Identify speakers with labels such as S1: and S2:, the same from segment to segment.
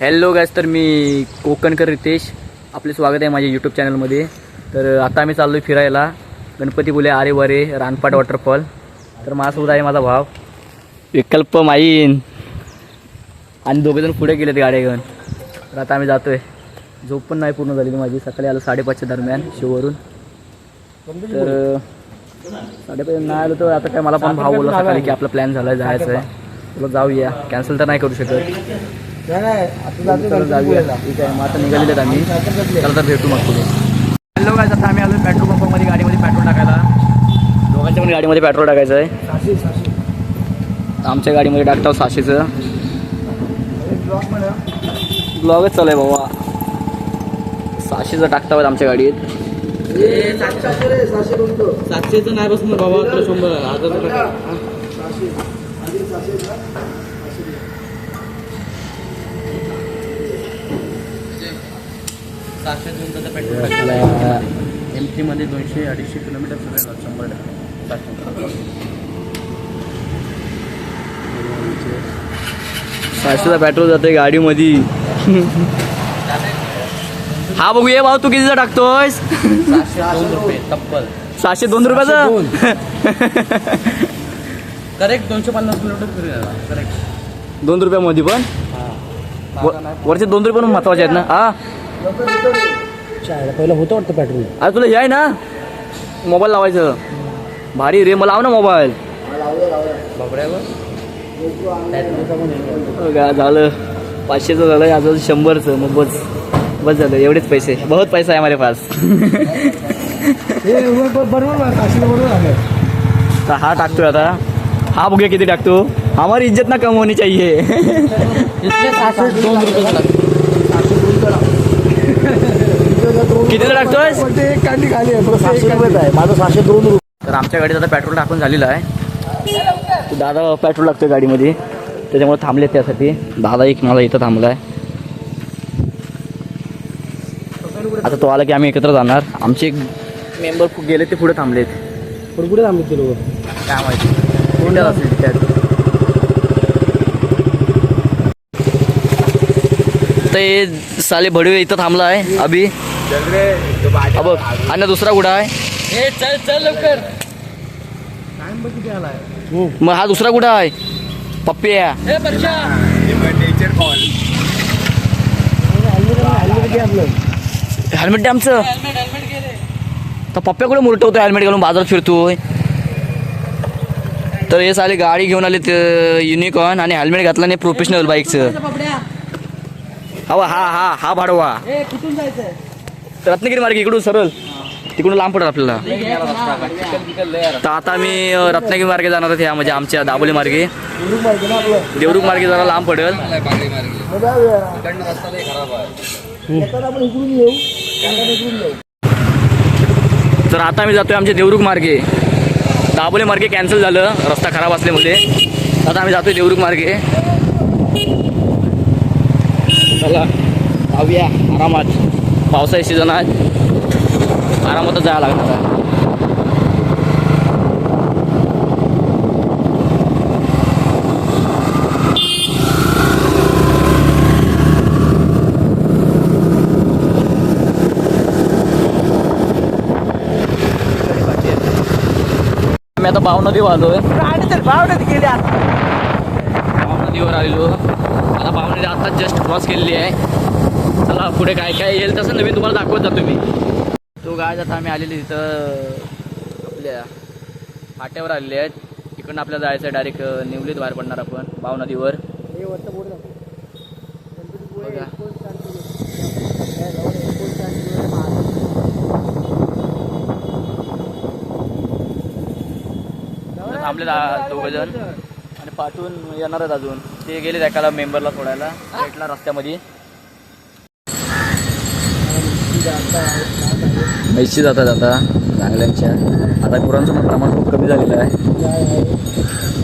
S1: Hello gas तर मी कोकणकर रितेश. आपले स्वागत आहे माझ्या यूट्यूब चॅनलमध्ये तर आता आम्ही चाललो आहे फिरायला. गणपती बुले आरे वारे रानपाट वॉटरफॉल तर माझ्यासोबत आहे माझा भाव. विकल्प माईन आणि दोघेजण पुढे गेलेत गाड्या घेऊन तर आता आम्ही जातो आहे झोप पण नाही पूर्ण झालेली माझी. सकाळी आलो साडेपाचच्या दरम्यान शिववरून. तर साडेपाच नाही आलो तर आता काय मला पण भाव बोलला सकाळी की आपला प्लॅन झाला आहे जायचं आहे तुला जाऊया. कॅन्सल तर नाही करू शकत. आता निघालेले आहेत आम्ही चला तर भेटू मग पुढे. हॅलो काय आता आम्ही आलो पेट्रोल पंपामध्ये गाडीमध्ये पेट्रोल टाकायला. दोघांच्या पण गाडीमध्ये पेट्रोल टाकायचं आहे. आमच्या गाडीमध्ये टाकतो सहाशेचं ब्लॉगच चालू आहे बाबा. सहाशेचं टाकता आमच्या गाडीत.
S2: सातशेचं नाही बसणार बाबा शंभर टाका. सातशे दोनचं पेट्रोल एममध्ये दोनशे अडीचशे किलोमीटर सगळं शंभर टक्के.
S1: सहाशेचा पेट्रोल जाते गाडीमध्ये. हा बघू ये भाऊ तू कितीचा टाकतोयस?
S2: सातशे दोन रुपये तब्बल.
S1: सहाशे दोन रुपयाचं?
S2: करेक्ट दोनशे पन्नास किलोमीटर करेक्ट
S1: दोन रुपयामध्ये पण? वरचे दोन रुपये पण महत्त्वाचे आहेत ना? हा.
S2: पहिलं होतं वाटतं पेट्रोल
S1: अरे तुला हे आहे ना? मोबाईल लावायचं. भारी रे मला लाव ना मोबाईल. का? झालं. पाचशेचं झालं अजून शंभरचं मग बस. बस झालं एवढेच पैसे. बहुत पैसा आहे हमारे पास.
S2: बरोबर
S1: तर हा टाकतोय आता. हा बघूया किती टाकतो. हमारी इज्जत ना कम होनी चाहिए कितीला टाकतोय
S2: एक कांडी खाली आहे
S1: सहाशे रुपयेच आहे. माझं सहाशे दोन रुपये. तर आमच्या गाडीत आता पेट्रोल टाकून झालेलं आहे. दादा पेट्रोल लागतोय गाडीमध्ये. त्याच्यामुळे थांबलेत त्यासाठी. दादा एक मला इथं थांबला आहे आता तो आला की आम्ही एकत्र जाणार. आमचे एक मेंबर गेले ते पुढे थांबलेत.
S2: कुठे थांबले ते लोक?
S1: काय माहिती. कोणत्यात असेल त्यात हे साले भडवे इथं थांबला आहे अभि. हा बघ आणि दुसरा कुठं आहे.
S2: चल चल लवकर.
S1: मग हा दुसरा कुठं आहे. पप्प्या
S2: हे परशा
S1: हेल्मेट द्या आमचं.
S2: हेल्मेट हेल्मेट घे रे.
S1: तर पप्प्या कुठे मुरटवतो हेल्मेट घालून बाजारात फिरतोय? तर हे साले गाडी घेऊन आले युनिकॉर्न आणि हेल्मेट घातला नाही प्रोफेशनल बाईकचं हवा हा हा हा भाडवा.
S2: ए कुठून जायचंय
S1: रत्नागिरी मार्ग इकडून सरळ. तिकडून लांब पडत आपल्याला. तर आता आम्ही रत्नागिरी मार्गे जाणार आहोत ह्या म्हणजे आमच्या दाबोली मार्गे. देवरुख मार्गे जरा लांब पडेल. तर आता आम्ही जातोय आमच्या देवरुख मार्गे. दाबोली मार्गे कॅन्सल झालं. रस्ता खराब असल्यामुळे. आता आम्ही जातोय देवरुख मार्गे. चला जाऊया. आरामात. पावसाळी सीझन आहे. आरामातच जायला लागणार आहे. आम्ही आता भावनदीवर आलोय
S2: गेले आता.
S1: भावनदीवर आलेलो. आता भावनदी आता जस्ट क्रॉस केलेली आहे. चला पुढे काय काय येईल तसं नवीन तुम्हाला दाखवत जातो मी. तो गाय आता आम्ही आलेली तिथं आपल्या फाट्यावर आलेले आहेत. इकडनं आपल्याला जायचं आहे डायरेक्ट निवलीत बाहेर पडणार आपण भावनदीवर बघा. इथं थांबले दोघ जण आणि पाठवून येणार आहेत अजून. ते गेले एकाला मेंबरला सोडायला भेटला रस्त्यामध्ये. म्हैशी जातात आता चांगल्यांच्या आता गुरांचं पण प्रमाण खूप कमी झालेलं आहे.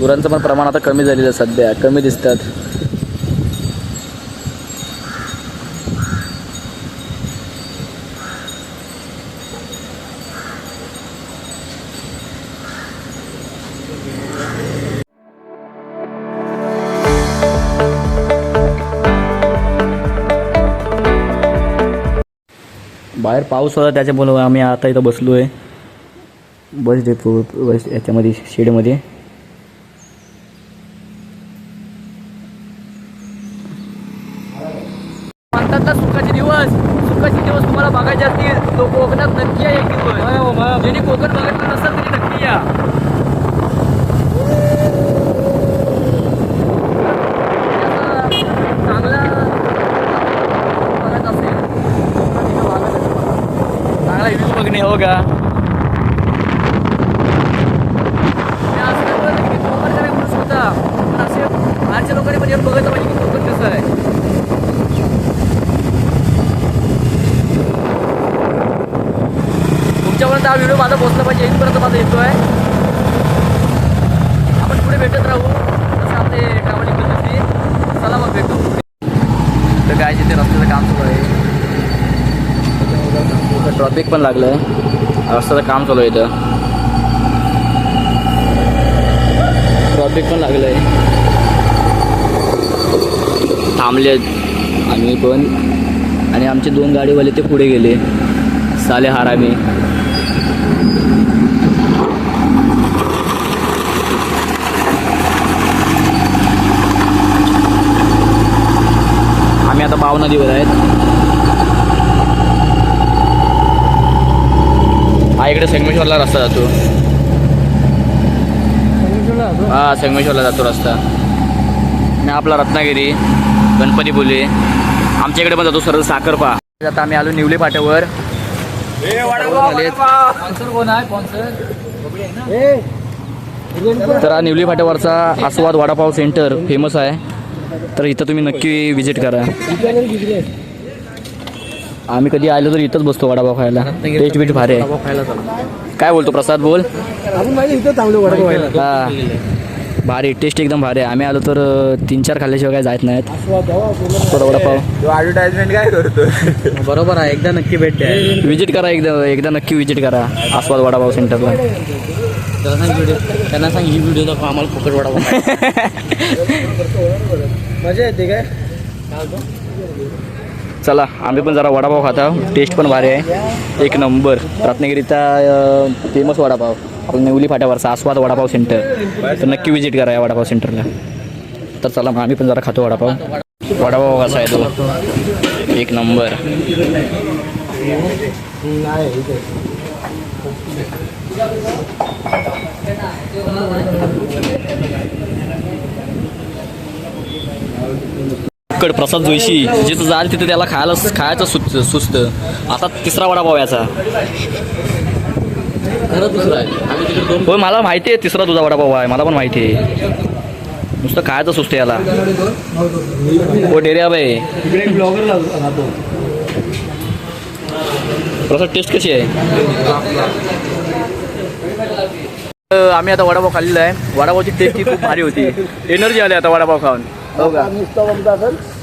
S1: गुरांचं पण प्रमाण आता कमी झालेलं आहे सध्या कमी दिसतात. बाहेर पाऊस होता त्याच्यामुळं आम्ही आता इथं बसलो आहे बस डेपो बस याच्यामध्ये शेडमध्ये. म्हणतात ना सुखाचे दिवस. सुखाचे दिवस तुम्हाला बघायचे असतील. तो कोकणात नक्की या एक दिवस. ज्यांनी कोकण बघितलं नसेल तरी नक्की या चांगला बघायचं असेल चांगला व्ह्यू बघणे हो का मी असं नाही बोलत की कोकण काय म्हणून होता पण असे बाहेरच्या लोकांनी पण येऊन बघायचं पाहिजे की कोकण कसं आहे. तुमच्यापर्यंत हा व्हिडिओ माझा पोहोचला पाहिजे इथपर्यंत माझा येतो आहे. आपण पुढे भेटत राहू. तसं आपले ट्रॅव्हलिंग चला मग भेटू. तर काय तिथे रस्त्याचं काम ट्रॉफिक पण लागलं आहे रस्त्याचं काम चालू आहे इथं. ट्रॉफिक पण लागलं आहे थांबले आम्ही पण. आणि आमचे दोन गाडीवाले ते पुढे गेले. साले हारामी आम्ही. आता पाव नदीवर आहेत. हा इकडे संगमेश्वरला रस्ता जातो. हा संगमेश्वरला जातो रस्ता. आणि आपला रत्नागिरी गणपती बोले आमच्या इकडे पण जातो सरळ साखरपा आता आम्ही आलो निवले फाट्यावर. तर हा निवली फाट्यावरचा आस्वाद वडापाव सेंटर फेमस आहे. तर इथं तुम्ही नक्की विजिट करा. आम्ही कधी आलो तर इथंच बसतो वडापाव खायला. टेस्ट बीट भारी आहे. काय बोलतो प्रसाद बोल. हा. भारी टेस्ट एकदम भारी आहे. आम्ही आलो तर तीन चार खाल्ल्याशिवाय काय जायत नाहीत. थोडा वडापाव.
S3: तो ऍडव्हर्टाइजमेंट काय करतो?
S2: बरोबर आहे एकदा नक्की भेट द्या.
S1: विजिट करा एकदा एकदा नक्की विजिट करा. आस्वाद वडापाव सेंटरला
S2: त्यांना सांग व्हिडिओ त्यांना सांग ही व्हिडिओ दाखवा आम्हाला फुकट वडापाव
S3: मजा येते काय?
S1: चला आम्ही पण जरा वडापाव खात आहोत. टेस्ट पण भारी आहे. एक नंबर. रत्नागिरीचा फेमस वडापाव. आपलं नेवली फाट्यावरचा आस्वाद वडापाव सेंटर तर नक्की व्हिजिट करा या वडापाव सेंटरला तर चला मग आम्ही पण जरा खातो वडापाव. वडापाव कसा आहे तो एक नंबर. कड प्रसाद जोशी जिथं जाल तिथं त्याला खायला खायचं सुच सुस्त. आता तिसरा वडापाव याचा.
S2: खरं दुसरं आहे.
S1: होय मला माहिती आहे तिसरा तुझा वडापाव आहे. मला पण माहिती आहे. नुसतं खायचं सुस्त याला. हो डेरिया बाई प्रसाद टेस्ट कशी आहे? आम्ही आता वडापाव खाल्लेला आहे. वडापावची टेस्ट ही खूप भारी होती. एनर्जी आली आता वडापाव खाऊन. हो का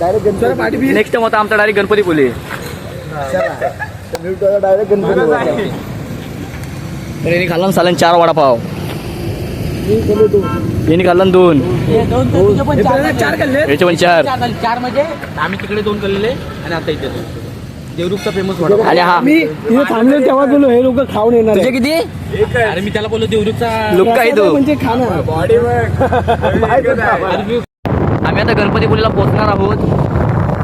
S3: डायरेक्ट गणपती पाठी बी
S1: नेक्स्ट टाइम आता आमचा डायरेक्ट गणपती बोले.
S3: डायरेक्ट गणपती
S1: यांनी खाल्ला सालन चार वडापाव. यांनी खाल्ला दोन.
S3: चार खाल्ले?
S1: याचे पण चार.
S2: चार म्हणजे आम्ही तिकडे दोन कल्लेले आणि आता इथे दोन. देवरुखचा फेमस वडापाव.
S1: आणि हा.
S3: मी तिथे थांबले तेव्हा बोललो हे लोक खाऊन येणार
S1: तुझे
S3: आहे.
S1: किती?
S2: अरे मी त्याला बोललो देवरुखचा
S1: लुक तो.
S3: म्हणजे खाणं बॉडी
S1: आम्ही आता गणपतीपुळेला पोहोचणार आहोत.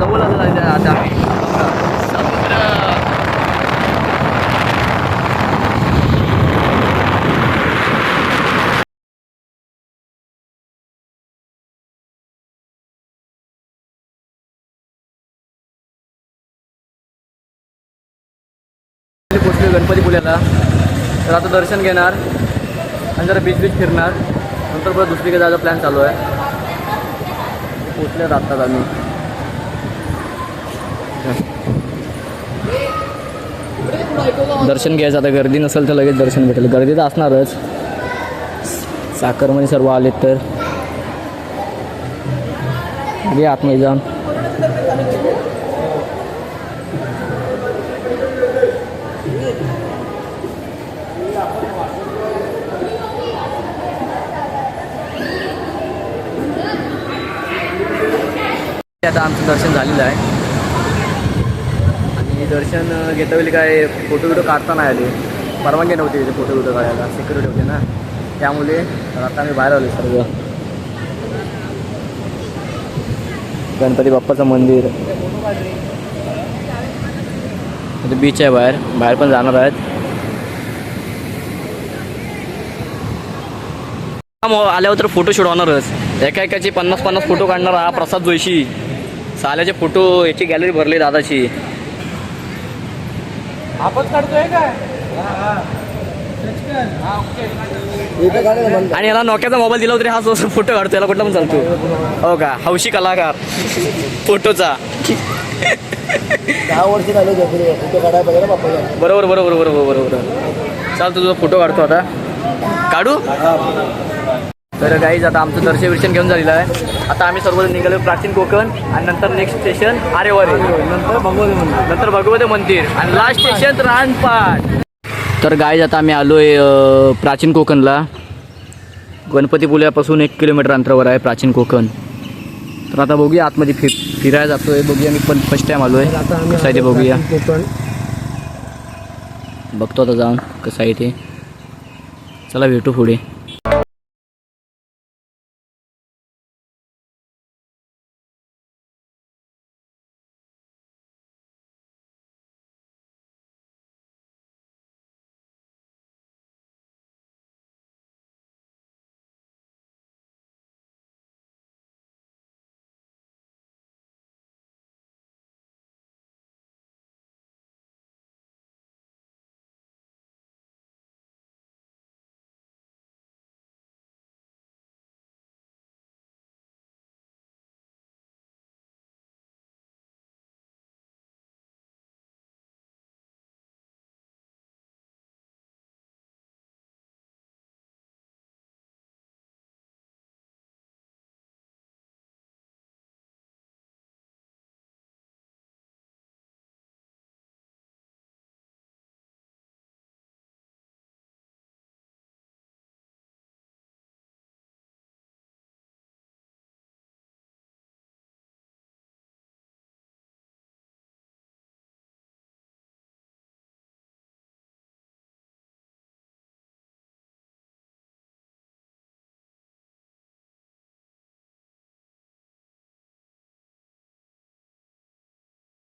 S1: जवळ आता आम्ही. समुद्र. पोचलो गणपतीपुळ्याला तर आता दर्शन घेणार आणि जरा बीच बीच फिरणार. नंतर परत दुसरीकडे जायचा प्लॅन चालू आहे. पोचल्यात आत्ताच आम्ही. दर्शन घ्यायचं आता गर्दी नसेल तर लगेच दर्शन भेटेल. गर्दी तर असणारच. साखरमध्ये सर्व आलेत तर. आतमध्ये जाऊन. आता आमचं दर्शन झालेलं आहे. आणि दर्शन घेता वेळी काय फोटो व्हिडिओ काढता नाही आले. परवानगी नव्हती तिथे फोटो व्हिडिओ काढायला सिक्युरिटी होते ना. त्यामुळे आता आम्ही बाहेर आलो सर्व. गणपती बाप्पाचं मंदिर. इथे बीच आहे बाहेर. बाहेर पण जाणार आहेत. मग आल्यावर तर फोटो शूट होणारच. एका एकाचे पन्नास पन्नास फोटो काढणार हा प्रसाद जोशी. साल्याचे फोटो याची गॅलरी भरली दादाची.
S3: आपच काढतोय काय?
S1: आणि याला नोक्याचा मोबाईल दिला तरी हा फोटो काढतो याला कुठला पण चालतो. हो का? हौशी कलाकार. फोटोचा.
S3: दहा वर्ष झाले फोटो काढायला पाहिजे ना बाप्पा
S1: बरोबर बरोबर बरोबर बरोबर चाल तुझा फोटो काढतो आता. काढू? तर गाईज आता आमचं दर्शन विर्शन घेऊन झालेलं आहे. आता आम्ही सर्व निघालो प्राचीन कोकण आणि नंतर नेक्स्ट स्टेशन आरेवारे.
S3: नंतर भगवती मंदिर.
S1: नंतर भगवते मंदिर आणि लास्ट स्टेशन रानपाट. तर गाईज आता आम्ही आलोय अं, प्राचीन कोकणला. गणपती पुल्यापासून एक किलोमीटर अंतरावर आहे प्राचीन कोकण. तर आता बघूया आतमध्ये फिर फिरायला जातोय. बघूया मी पण फर्स्ट टाइम आलोय.
S3: आता आम्ही
S1: कसं आहे ते बघूया.
S3: कोकण.
S1: बघतो आता जाऊन कसं आहे ते. चला भेटू पुढे.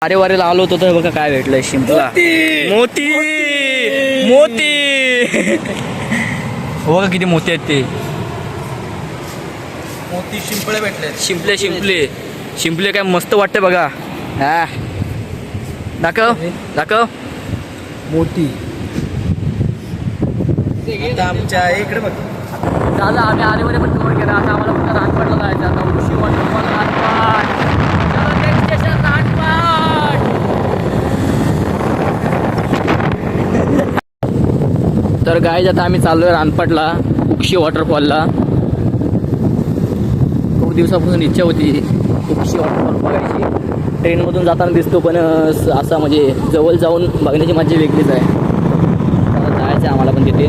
S1: अरे वारेला आलो होतो तर बघा काय भेटलंय शिंपला मोती! मोती! हो किती मोती आहेत ते.
S2: मोती शिंपळे भेटले
S1: शिंपले शिंपले. शिंपले काय मस्त वाटते बघा. हा. दाखव दाखव.
S3: मोती.
S2: आता आमच्या इकडे बघ.
S1: दादा आम्ही आरेमध्ये पण कव्हर केला. आता आम्हाला फक्त राजपाटला जायचं आता उशी वॉटरफॉल तर गाय आता आम्ही चाललोय रानपाटला उक्षी वॉटरफॉलला खूप दिवसापासून इच्छा होती उक्षी वॉटरफॉल बघायची. ट्रेनमधून जाताना दिसतो पण असं असा म्हणजे जवळ जाऊन बघण्याची माझी वेगळीच आहे. आता जायचं आहे आम्हाला पण तिथे.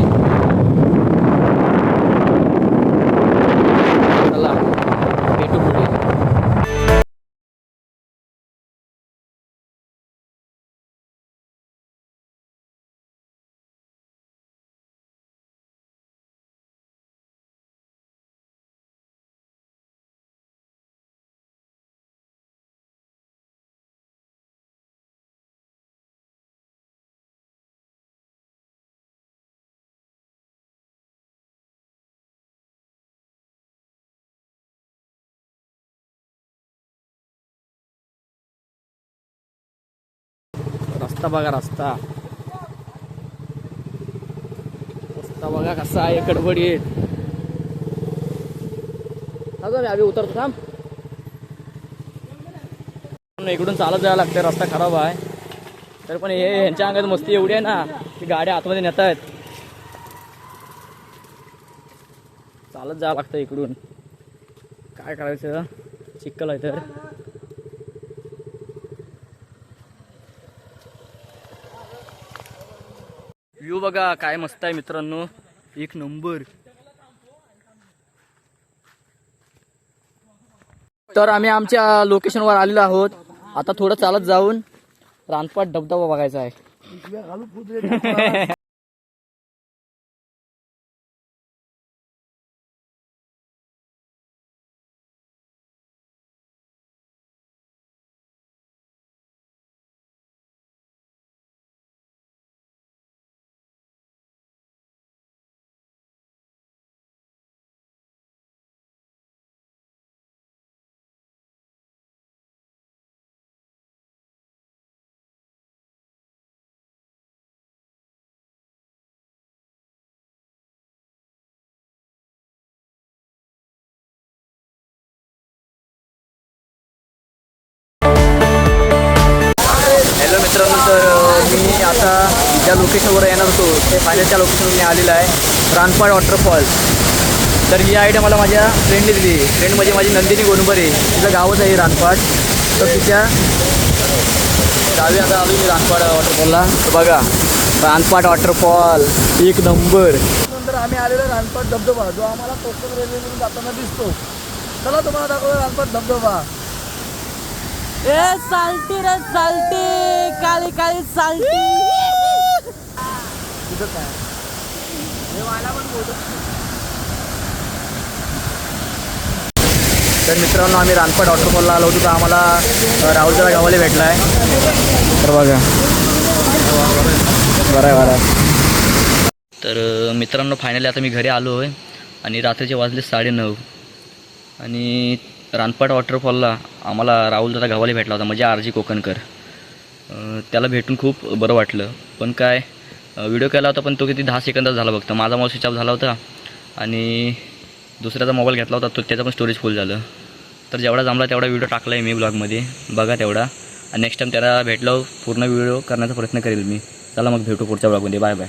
S1: रस्ता बघा रस्ता. रस्ता बघा कसा आहे कडबडीत अगं आम्ही उतरतो थांब. इकडून चालत जायला लागते रस्ता खराब आहे. तर पण हे यांच्या अंगात मस्ती एवढी आहे ना की गाड्या आतमध्ये नेत आहेत चालत जावं लागतं इकडून. काय करायचं? चिक्कल आहे तर. बघा काय मस्त आहे मित्रांनो. एक नंबर. तर आम्ही आमच्या लोकेशनवर आलेलो आहोत. आता थोडं चालत जाऊन रानपाट धबधबा बघायचा आहे. मित्रांनो तर मी आता ज्या लोकेशनवर येणार होतो ते फायनलच्या लोकेशनवर मी आलेलो आहे रानपाड वॉटरफॉल तर ही आयडिया मला माझ्या फ्रेंडने दिली फ्रेंड म्हणजे माझी नंदिनी गोनबरे. तिचं गावच आहे रानपाड तर तिच्या गावी आता आलो मी रानपाड वॉटरफॉलला तर बघा रानपाड वॉटरफॉल एक नंबर.
S3: नंतर आम्ही आलेलो रानपाट धबधबा जो आम्हाला कोकण रेल्वेमधून जाताना दिसतो. चला तुम्हाला दाखवतो रानपाड धबधबा.
S4: ए साल्टी रे साल्टी काळी काळी साल्टी
S3: तिथं काय?
S1: तर मित्रांनो आम्ही रानपाड वॉटरफॉलला आलो होतो तर आम्हाला अ, राहुलचा गावाला भेटला आहे. तर बघा. बरं आहे बरं तर मित्रांनो फायनली आता मी घरी आलो आहे आणि रात्रीचे वाजले साडेनऊ. आणि रानपाट वॉटरफॉलला आम्हाला राहुल दादा गावाला भेटला होता म्हणजे आर जी कोकणकर त्याला भेटून खूप बरं वाटलं. पण काय व्हिडिओ केला होता पण तो किती दहा सेकंदात झाला बघता माझा मोबाईल स्विच ऑफ झाला होता आणि दुसऱ्याचा मोबाईल घेतला होता तो त्याचा पण स्टोरेज फुल झालं. तर जेवढा जमला तेवढा व्हिडिओ टाकला आहे मी ब्लॉगमध्ये बघा तेवढा. आणि नेक्स्ट टाईम त्याला भेटलो पूर्ण व्हिडिओ करण्याचा प्रयत्न करेल मी. चला मग भेटू पुढच्या ब्लॉगमध्ये बाय बाय